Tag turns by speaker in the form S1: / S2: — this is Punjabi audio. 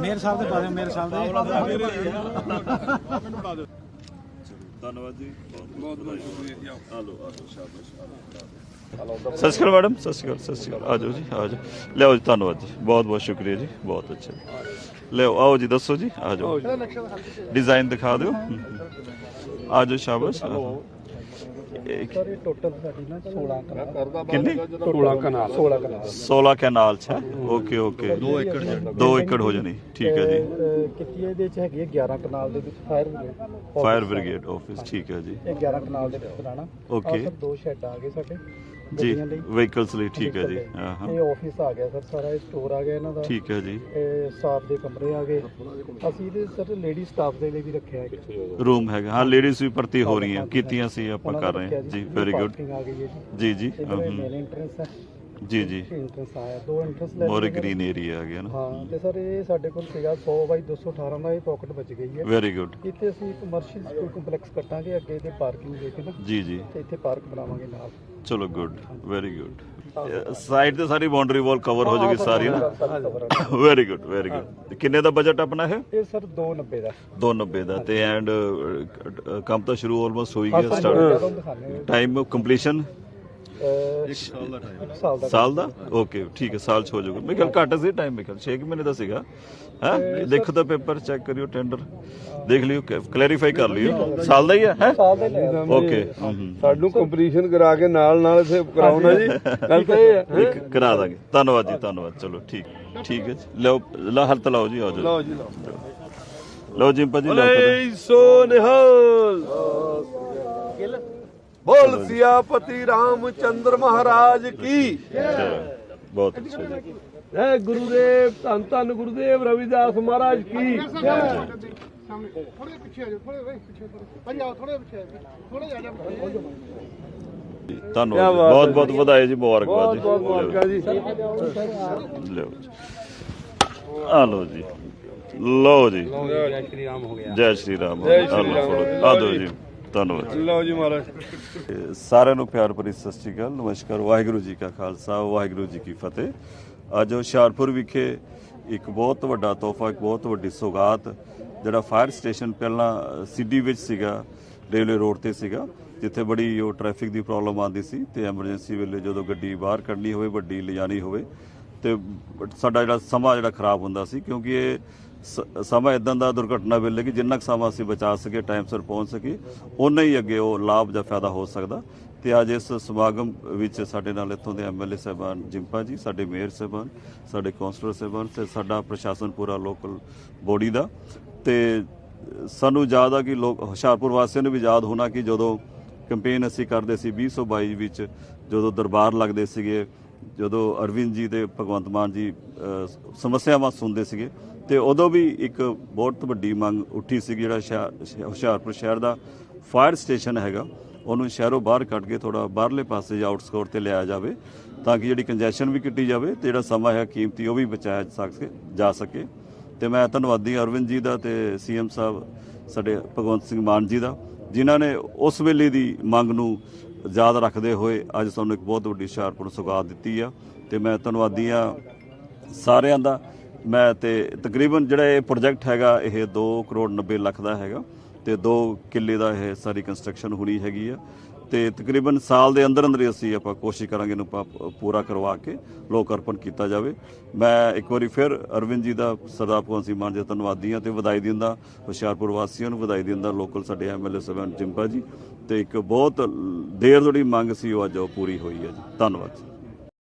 S1: ਮੇਰ ਸਾਹਿਬ ਦੇ ਪਾ ਦਿਓ ਮੇਰ ਸਾਹਿਬ ਦੇ
S2: ਧੰਨਵਾਦ ਜੀ। ਬਹੁਤ ਬਹੁਤ ਸ਼ੁਕਰੀਆ ਆਲੋ ਆਲੋ ਸ਼ਾਬਾਸ਼। ਸਤਿ ਸ਼੍ਰੀ ਅਕਾਲ ਮੈਡਮ ਸਤਿ ਸ਼੍ਰੀ ਅਕਾਲ ਸਤਿ ਸ਼੍ਰੀ ਅਕਾਲ। ਆਜੋ ਜੀ ਆਜੋ ਲਿਆਓ ਜੀ ਧੰਨਵਾਦ ਜੀ। ਬਹੁਤ ਬਹੁਤ ਸ਼ੁਕਰੀਆ ਜੀ ਬਹੁਤ ਅੱਛਾ ਲਿਆਓ ਆਓ ਜੀ ਦੱਸੋ ਜੀ ਆਜੋ ਡਿਜ਼ਾਈਨ ਦਿਖਾ ਦਿਓ। ਆਜੋ ਸ਼ਾਬਾਸ਼। ਇੱਕ-
S1: ਸਰ ਇਹ ਟੋਟਲ ਸਾਡੀ ਨਾ 16 ਕਨਾਲ।
S2: ਕਿੰਨੀ?
S1: 16 ਕਨਾਲ। 16 ਕਨਾਲ।
S2: 16 ਕੈਨਾਲ ਚ ਓਕੇ ਓਕੇ। 2 ਏਕੜ 2 ਏਕੜ ਹੋ ਜਾਣੀ। ਠੀਕ ਹੈ ਜੀ।
S1: ਕਿਤੀ ਇਹਦੇ ਚ ਹੈਗੀ ਹੈ? 11 ਕਨਾਲ ਦੇ ਵਿੱਚ fire brigade
S2: fire brigade office ਠੀਕ ਹੈ ਜੀ।
S1: ਇਹ 11 ਕਨਾਲ ਦੇ ਵਿੱਚ ਬਣਾਣਾ. ਸਰ ਦੋ ਸ਼ੈੱਡ ਆ ਗਏ ਸਾਡੇ।
S2: ਜੀ
S1: ਗੱਡੀਆਂ ਲਈ।
S2: ਵਹੀਕਲਸ ਲਈ ਠੀਕ ਹੈ ਜੀ। ਹਾਂ ਹਾਂ।
S1: ਇਹ ਆਫਿਸ ਆ ਗਿਆ ਸਰ ਸਾਰਾ ਇਹ ਸਟੋਰ ਆ ਗਿਆ ਇਹਨਾਂ ਦਾ।
S2: ਠੀਕ ਹੈ ਜੀ।
S1: ਇਹ ਸਟਾਫ ਦੇ ਕਮਰੇ ਆ ਗਏ। ਅਸੀਂ ਇਹਦੇ ਸਰ ਲੇਡੀ ਸਟਾਫ ਦੇ ਲਈ ਵੀ ਰੱਖਿਆ ਹੈ
S2: ਰੂਮ ਹੈਗਾ। ਹਾਂ ਲੇਡੀਜ਼ ਵੀ ਭਰਤੀ ਹੋ ਰਹੀਆਂ। ਕੀਤੀਆਂ ਸੀ ਆਪਾਂ ਕਰ ਰਹੇ ਹਾਂ। ਜੀ। ਵੈਰੀ ਗੁੱਡ
S1: ਆ ਗਈ ਹੈ ਜੀ।
S2: ਜੀ ਜੀ ਹਮ,
S1: ਮੇਨ ਇੰਟਰੈਂਸ ਹੈ।
S2: ਜੀ ਜੀ।
S1: ਇੰਟਰੈਂਸ ਆਇਆ ਦੋ ਇੰਟਰੈਂਸ ਲੈ
S2: ਮੋਰ। ਗ੍ਰੀਨ ਏਰੀਆ ਆ ਗਿਆ ਨਾ।
S1: ਹਾਂ ਤੇ ਸਰ ਇਹ ਸਾਡੇ ਕੋਲ ਸੀਗਾ 100 ਬਾਈ 218 ਦਾ ਇਹ ਪਾਕਟ ਬਚ ਗਈ ਹੈ।
S2: ਵੈਰੀ ਗੁੱਡ
S1: ਇੱਥੇ ਅਸੀਂ ਕਮਰਸ਼ੀਅਲ ਸਕੂਲ ਕੰਪਲੈਕਸ ਕੱਟਾਂਗੇ ਅੱਗੇ ਤੇ ਪਾਰਕਿੰਗ ਦੇ ਕੇ ਨਾ।
S2: ਜੀ ਜੀ।
S1: ਤੇ ਇੱਥੇ ਪਾਰਕ ਬਣਾਵਾਂਗੇ ਨਾਲ।
S2: ਚਲੋ ਗੁੱਡ ਵੈਰੀ ਗੁੱਡ ਸਾਈਡ ਤੇ ਸਾਰੀ ਬਾਉਂਡਰੀ ਵਾਲ ਕਵਰ ਹੋ ਜਾਏਗੀ ਸਾਰੀ ਨਾ? ਵੈਰੀ ਗੁੱਡ ਵੈਰੀ ਗੁੱਡ ਕਿੰਨੇ ਦਾ ਬਜਟ ਆਪਣਾ ਹੈ
S1: ਇਹ ਸਰ 290 ਦਾ।
S2: 290 ਦਾ। ਤੇ ਐਂਡ ਕੰਮ ਤਾਂ ਸ਼ੁਰੂ ਆਲਮੋਸਟ ਹੋ ਹੀ ਗਿਆ ਸਟਾਰਟ ਟਾਈਮ ਕੰਪਲੀਸ਼ਨ
S1: ਇੱਕ ਸਾਲ ਦਾ ਇੱਕ ਸਾਲ ਦਾ
S2: ਸਾਲ ਦਾ? ਓਕੇ ਠੀਕ ਹੈ ਸਾਲ ਚ ਹੋ ਜਾਊਗਾ। ਮੇਰੇ ਖਿਆਲ ਘੱਟ ਸੀ ਟਾਈਮ ਮੇਰੇ ਖਿਆਲ 6 ਮਹੀਨੇ ਦਾ ਸੀਗਾ। ਹੈ? ਦੇਖੋ ਤਾਂ ਪੇਪਰ ਚੈੱਕ ਕਰਿਓ ਟੈਂਡਰ ਦੇਖ ਲਿਓ ਕਲੈਰੀਫਾਈ ਕਰ ਲਿਓ। ਸਾਲ ਦਾ ਹੀ ਹੈ ਹੈ?
S1: ਸਾਲ ਦਾ ਹੀ ਲਿਆ।
S2: ਓਕੇ
S3: ਸਾਨੂੰ ਕੰਪਲੀਸ਼ਨ ਕਰਾ ਕੇ ਨਾਲ ਨਾਲ ਇਥੇ ਕਰਾਉਣਾ ਜੀ। ਗੱਲ ਤਾਂ ਇਹ ਹੈ।
S2: ਇੱਕ ਕਰਾ ਦਾਂਗੇ। ਧੰਨਵਾਦ ਜੀ ਧੰਨਵਾਦ। ਚਲੋ ਠੀਕ ਠੀਕ ਹੈ ਜੀ। ਲਓ ਲਾ ਹਲਤ ਲਾਓ ਜੀ ਆਓ ਜੀ।
S3: ਲਓ ਜੀ ਲਓ।
S2: ਲਓ ਜੀ ਭਾਜੀ ਲਓ
S3: ਸੋ ਨਿਹਾਲ ਬੋਲ ਸਿਆਪਤੀ ਰਾਮਚੰਦਰ ਮਹਾਰਾਜ ਕੀ।
S2: ਬਹੁਤ ਅੱਛਾ ਜੀ।
S3: ਗੁਰੂਦੇਵ ਧੰਨ ਧੰਨ ਗੁਰੂਦੇਵ ਰਵਿਦਾਸ ਮਹਾਰਾਜ ਕੀ।
S4: ਸਾਹਮਣੇ ਥੋੜੇ ਪਿੱਛੇ ਆ ਜਾਓ ਥੋੜੇ ਪਿੱਛੇ ਥੋੜੇ ਭਾਜੀ ਆਓ ਥੋੜੇ ਪਿੱਛੇ ਥੋੜੇ ਆ ਜਾਓ
S2: ਧੰਨਵਾਦ ਬਹੁਤ ਬਹੁਤ। ਵਧਾਈ ਜੀ ਮੁਬਾਰਕਬਾਦ
S3: ਬਹੁਤ
S2: ਜੀ।
S3: ਬਹੁਤ ਮੁਬਾਰਕਾਂ ਜੀ।
S2: ਲਿਓ ਜੀ। ਆ ਲਓ ਜੀ। ਲਓ ਜੀ।
S3: ਜੈ। ਸ਼੍ਰੀ ਰਾਮ ਹੋ ਗਿਆ।
S2: ਜੈ ਸ਼੍ਰੀ ਰਾਮ
S3: ਜੈ
S2: ਆ
S3: ਸ਼੍ਰੀ
S2: ਲਓ
S3: ਰਾਮ।
S2: ਫੜੋ। ਆ ਦਿਓ ਜੀ। ਧੰਨਵਾਦ
S3: ਲਓ ਜੀ ਮਹਾਰਾਜ।
S2: ਸਾਰਿਆਂ ਨੂੰ ਪਿਆਰ ਭਰੀ ਸਤਿ ਸ਼੍ਰੀ ਅਕਾਲ ਨਮਸਕਾਰ ਵਾਹਿਗੁਰੂ ਜੀ ਕਾ ਖਾਲਸਾ ਵਾਹਿਗੁਰੂ ਜੀ ਕੀ ਫਤਿਹ। ਅੱਜ ਹੁਸ਼ਿਆਰਪੁਰ ਵਿਖੇ ਇੱਕ ਬਹੁਤ ਵੱਡਾ ਤੋਹਫਾ ਇੱਕ ਬਹੁਤ ਵੱਡੀ ਸੌਗਾਤ ਜਿਹੜਾ ਫਾਇਰ ਸਟੇਸ਼ਨ ਪਹਿਲਾਂ ਸਿੱਡੀ ਵਿੱਚ ਸੀਗਾ ਰੇਲਵੇ ਰੋਡ ਤੇ ਸੀਗਾ ਜਿੱਥੇ ਬੜੀ ਉਹ ਟ੍ਰੈਫਿਕ ਦੀ ਪ੍ਰੋਬਲਮ ਆਉਂਦੀ ਸੀ ਤੇ ਐਮਰਜੈਂਸੀ ਵੇਲੇ ਜਦੋਂ ਗੱਡੀ ਬਾਹਰ ਕੱਢਣੀ ਹੋਵੇ ਵੱਡੀ ਲਿਜਾਣੀ ਹੋਵੇ ਤੇ ਸਾਡਾ ਜਿਹੜਾ ਸਮਾਂ ਜਿਹੜਾ ਖਰਾਬ ਹੁੰਦਾ ਸੀ, ਕਿਉਂਕਿ ਇਹ ਸ- ਸਮਾਂ ਇਦਾਂ ਦਾ ਦੁਰਘਟਨਾ ਵੇਲੇ ਕਿ ਜਿੰਨਾ ਕੁ ਸਮਾਂ ਅਸੀਂ ਬਚਾ ਸਕੇ ਟਾਈਮ ਸਿਰ ਪਹੁੰਚ ਸਕੇ ਉਨਾ ਹੀ ਅੱਗੇ ਉਹ ਲਾਭ ਜਾਂ ਫਾਇਦਾ ਹੋ ਸਕਦਾ। ਤੇ ਅੱਜ ਇਸ ਸਮਾਗਮ ਵਿੱਚ ਸਾਡੇ ਨਾਲ ਇੱਥੋਂ ਦੇ ਐਮਐਲਏ ਸਾਹਿਬਾਨ ਜਿੰਪਾ ਜੀ, ਸਾਡੇ ਮੇਅਰ ਸਾਹਿਬਾਨ, ਸਾਡੇ ਕਾਉਂਸਲਰ ਸਾਹਿਬਾਨ ਤੇ ਸਾਡਾ ਪ੍ਰਸ਼ਾਸਨ ਪੂਰਾ ਲੋਕਲ ਬੋਡੀ ਦਾ। ਤੇ ਸਾਨੂੰ ਯਾਦ ਆ ਕਿ ਲੋਕ ਹੁਸ਼ਿਆਰਪੁਰ ਵਾਸੀਆਂ ਨੂੰ ਵੀ ਯਾਦ ਹੋਣਾ ਕਿ ਜਦੋਂ ਕੈਂਪੇਨ ਅਸੀਂ ਕਰਦੇ ਸੀ 2022 ਵਿੱਚ, ਜਦੋਂ ਦਰਬਾਰ ਲੱਗਦੇ ਸੀਗੇ ਜਦੋਂ ਅਰਵਿੰਦ ਜੀ ਤੇ ਭਗਵੰਤ ਮਾਨ ਜੀ ਸਮੱਸਿਆਵਾਂ ਸੁਣਦੇ ਸੀਗੇ ਤੇ ਉਦੋਂ ਵੀ ਇੱਕ ਬਹੁਤ ਵੱਡੀ ਮੰਗ ਉੱਠੀ ਸੀ ਜਿਹੜਾ ਸ਼ਹਿ- ਹੁਸ਼ਿਆਰਪੁਰ ਸ਼ਹਿਰ ਦਾ ਫਾਇਰ ਸਟੇਸ਼ਨ ਹੈਗਾ, ਉਹਨੂੰ ਸ਼ਹਿਰੋਂ ਬਾਹਰ ਕੱਢ ਕੇ ਥੋੜਾ ਬਾਹਰਲੇ ਪਾਸੇ ਜਾਂ ਆਊਟਸਕੋਰ ਤੇ ਲਿਆਇਆ ਜਾਵੇ ਤਾਂ ਕਿ ਜਿਹੜੀ ਕੰਜੈਸ਼ਨ ਵੀ ਕੱਟੀ ਜਾਵੇ ਤੇ ਜਿਹੜਾ ਸਮਾਂ ਹੈ ਕੀਮਤੀ ਉਹ ਵੀ ਬਚਾਇਆ ਜਾ ਸਕੇ ਜਾ ਸਕੇ। ਤੇ ਮੈਂ ਧੰਨਵਾਦੀ ਅਰਵਿੰਦ ਜੀ ਦਾ ਤੇ ਸੀਐਮ ਸਾਹਿਬ, ਸਾਡੇ ਭਗਵੰਤ ਸਿੰਘ ਮਾਨ ਜੀ ਦਾ, ਜਿਨ੍ਹਾਂ ਨੇ ਉਸ ਵੇਲੇ ਦੀ ਮੰਗ ਨੂੰ ਯਾਦ ਰੱਖਦੇ ਹੋਏ ਅੱਜ ਸਾਨੂੰ ਇੱਕ ਬਹੁਤ ਵੱਡੀ ਹੁਸ਼ਿਆਰਪੁਰ ਸੁਗਾਤ ਦਿੱਤੀ ਆ ਤੇ ਮੈਂ ਧੰਨਵਾਦੀ ਆ ਸਾਰਿਆਂ ਦਾ ਮੈਂ ਤੇ ਤਕਰੀਬਨ ਜਿਹੜਾ ਇਹ ਪ੍ਰੋਜੈਕਟ ਹੈਗਾ, ਇਹ 2 ਕਰੋੜ 90 ਲੱਖ ਦਾ ਹੈਗਾ ਤੇ 2 ਕਿੱਲੇ ਦਾ ਇਹ ਸਾਰੀ ਕੰਸਟਰਕਸ਼ਨ ਹੋਣੀ ਹੈਗੀ ਆ। ਤੇ ਤਕਰੀਬਨ ਸਾਲ ਦੇ ਅੰਦਰ ਅੰਦਰ ਹੀ ਅਸੀਂ ਆਪਾਂ ਕੋਸ਼ਿਸ਼ ਕਰਾਂਗੇ ਇਹਨੂੰ ਪਾ- ਪੂਰਾ ਕਰਵਾ ਕੇ ਲੋਕ ਅਰਪਣ ਕੀਤਾ ਜਾਵੇ। ਮੈਂ ਇੱਕ ਵਾਰੀ ਫਿਰ ਅਰਵਿੰਦ ਜੀ ਦਾ, ਸਰਦਾਰ ਭਗਵੰਤ ਸਿੰਘ ਮਾਨ ਜੀ ਦਾ ਧੰਨਵਾਦੀ ਹਾਂ ਤੇ ਵਧਾਈ ਦਿੰਦਾ, ਹੁਸ਼ਿਆਰਪੁਰ ਵਾਸੀਆਂ ਨੂੰ ਵਧਾਈ ਦਿੰਦਾ, ਲੋਕਲ ਸਾਡੇ ਐਮਐਲਏ ਸਾਹਿਬਾਨ ਜਿੰਪਾ ਜੀ। ਤੇ ਇੱਕ ਬਹੁਤ ਦੇਰ ਤੋਂ ਜਿਹੜੀ ਮੰਗ ਸੀ ਉਹ ਅੱਜ ਉਹ ਪੂਰੀ ਹੋਈ ਹੈ ਜੀ। ਧੰਨਵਾਦ ਜੀ।